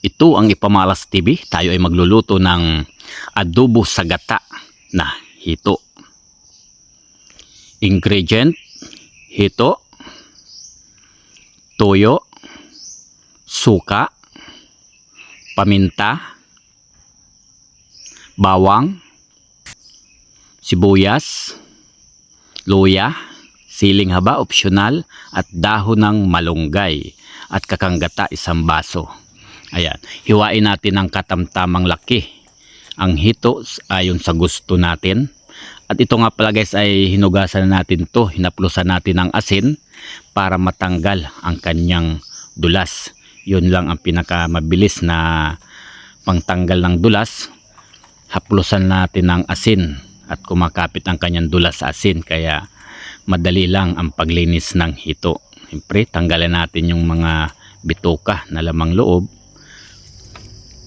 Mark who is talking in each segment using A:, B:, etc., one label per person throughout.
A: Ito ang Ipamalas TV. Tayo ay magluluto ng adobo sa gata na hito. Ingredient, hito, toyo, suka, paminta, bawang, sibuyas, luya, siling haba optional at dahon ng malunggay at kakanggata isang baso. Ayan, hiwain natin ng katamtamang laki. Ang hito ayon sa gusto natin. At ito nga pala guys ay hinugasan na natin to, hinaplusan natin ng asin para matanggal ang kanyang dulas. Yun lang ang pinakamabilis na pangtanggal ng dulas. Haplusan natin ng asin at kumakapit ang kanyang dulas sa asin kaya madali lang ang paglinis ng hito. Siyempre, tanggalan natin yung mga bituka na lamang loob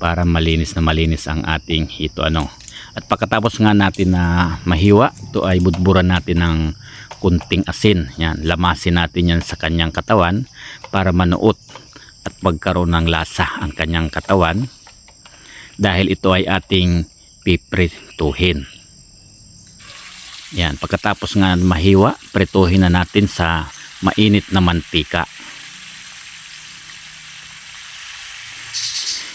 A: para malinis na malinis ang ating hito ano. At pagkatapos nga natin na mahiwa, ito ay budburan natin ng kunting asin. Yan, lamasin natin yan sa kanyang katawan para manuot at magkaroon ng lasa ang kanyang katawan dahil ito ay ating piprituhin. Yan, pagkatapos nga mahiwa, prituhin na natin sa mainit na mantika.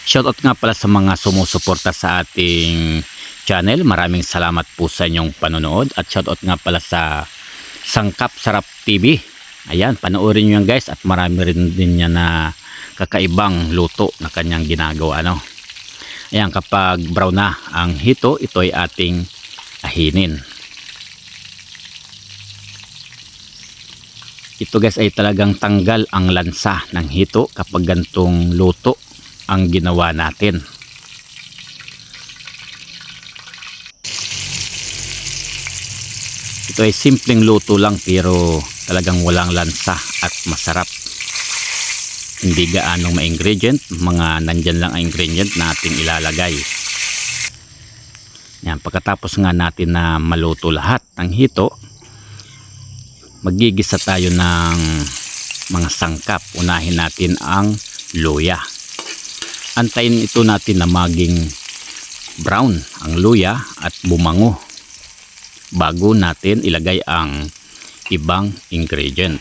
A: Shoutout nga pala sa mga sumusuporta sa ating channel. Maraming salamat po sa inyong panonood. At shoutout nga pala sa Sangkap Sarap TV. Ayan, panoorin nyo yan guys. At marami rin din niya na kakaibang luto na kanyang ginagawa. No? Ayan, kapag brown na ang hito, ito ay ating ahinin. Ito guys ay talagang tanggal ang lansa ng hito kapag gantong luto ang ginawa natin. Ito ay simpleng luto lang pero talagang walang lansa at masarap. Hindi gaanong ma-ingredient, mga nandyan lang ang ingredient na ating ilalagay. Yan, pagkatapos nga natin na maluto lahat ng hito, magigisa tayo ng mga sangkap. Unahin natin ang luya. Antayin ito natin na maging brown ang luya at bumango bago natin ilagay ang ibang ingredient.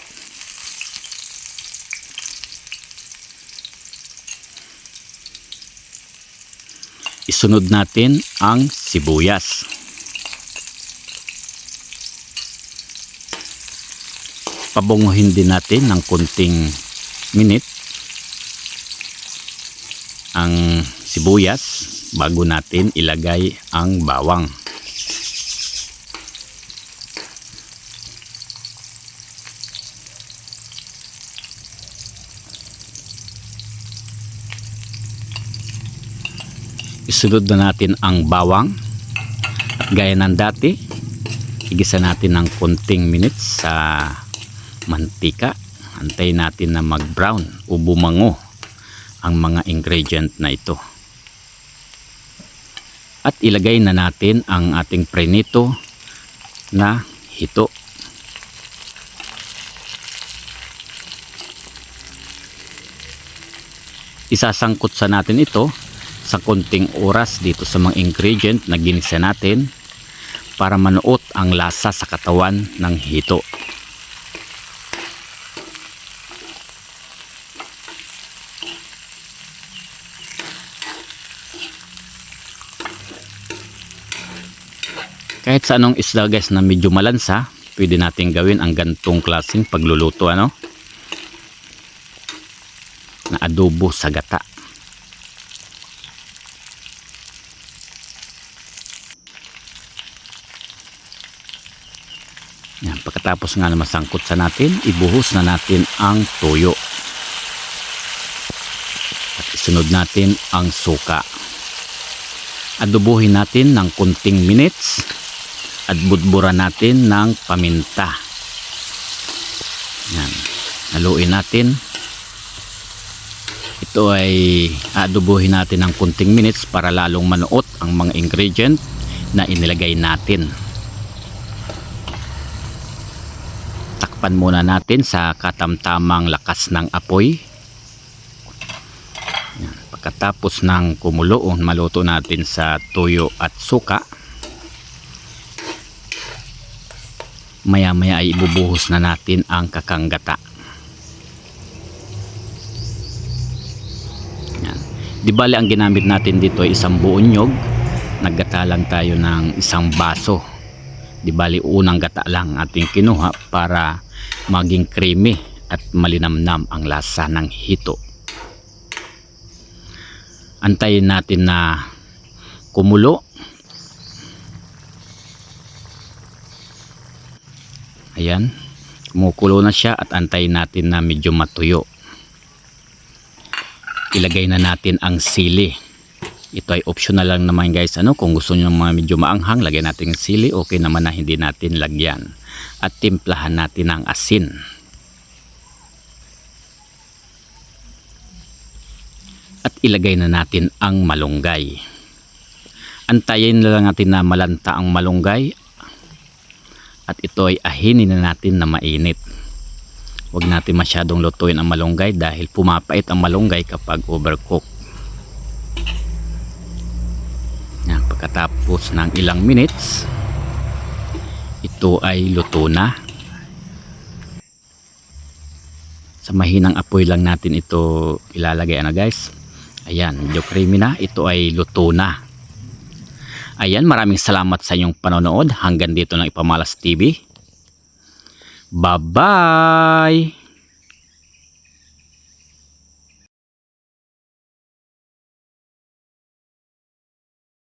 A: Isunod natin ang sibuyas. Pabunguhin din natin ng kunting minute ang sibuyas bago natin ilagay ang bawang. Isunod na natin ang bawang. At gaya ng dati, igisa natin ng kunting minutes sa mantika. Antayin natin na mag-brown o bumango ang mga ingredient na ito. At ilagay na natin ang ating prenito na hito. Isasangkot sa natin ito sa konting oras dito sa mga ingredient na ginisa natin para manuot ang lasa sa katawan ng hito. Kahit sa anong isda guys na medyo malansa, pwede natin gawin ang gantong klaseng pagluluto ano? Na adobo sa gata. Yan, pagkatapos nga na masangkot sa natin, ibuhos na natin ang toyo. At isunod natin ang suka. Adobohin natin ng kunting minutes at budburan natin ng paminta. Yan. Haluin natin. Ito ay adobohin natin ng kunting minutes para lalong manuot ang mga ingredient na inilagay natin. Takpan muna natin sa katamtamang lakas ng apoy. Yan. Pagkatapos ng kumulo, maluto natin sa tuyo at suka. Maya-maya ay ibubuhos na natin ang kakanggata. Yan. Di bali ang ginamit natin dito ay isang buong nyog. Naggata lang tayo ng isang baso. Di bali unang gata lang ating kinuha para maging creamy at malinamnam ang lasa ng hito. Antayin natin na kumulo. Ayan, kumukulo na siya at antayin natin na medyo matuyo. Ilagay na natin ang sili. Ito ay optional lang naman guys. Ano, kung gusto niyo mga medyo maanghang, lagyan natin ng sili. Okay naman na hindi natin lagyan. At timplahan natin ng asin. At ilagay na natin ang malunggay. Antayin na lang natin na malanta ang malunggay. At ito ay ahinin na natin na mainit. Huwag natin masyadong lutuin ang malunggay dahil pumapait ang malunggay kapag overcook. Yan, pagkatapos ng ilang minutes, ito ay luto na. Sa mahinang apoy lang natin ito ilalagay ano guys. Ayan, medyo creamy na. Ito ay luto na. Ayan, maraming salamat sa inyong panonood. Hanggang dito ng Ipamalas TV. Bye-bye!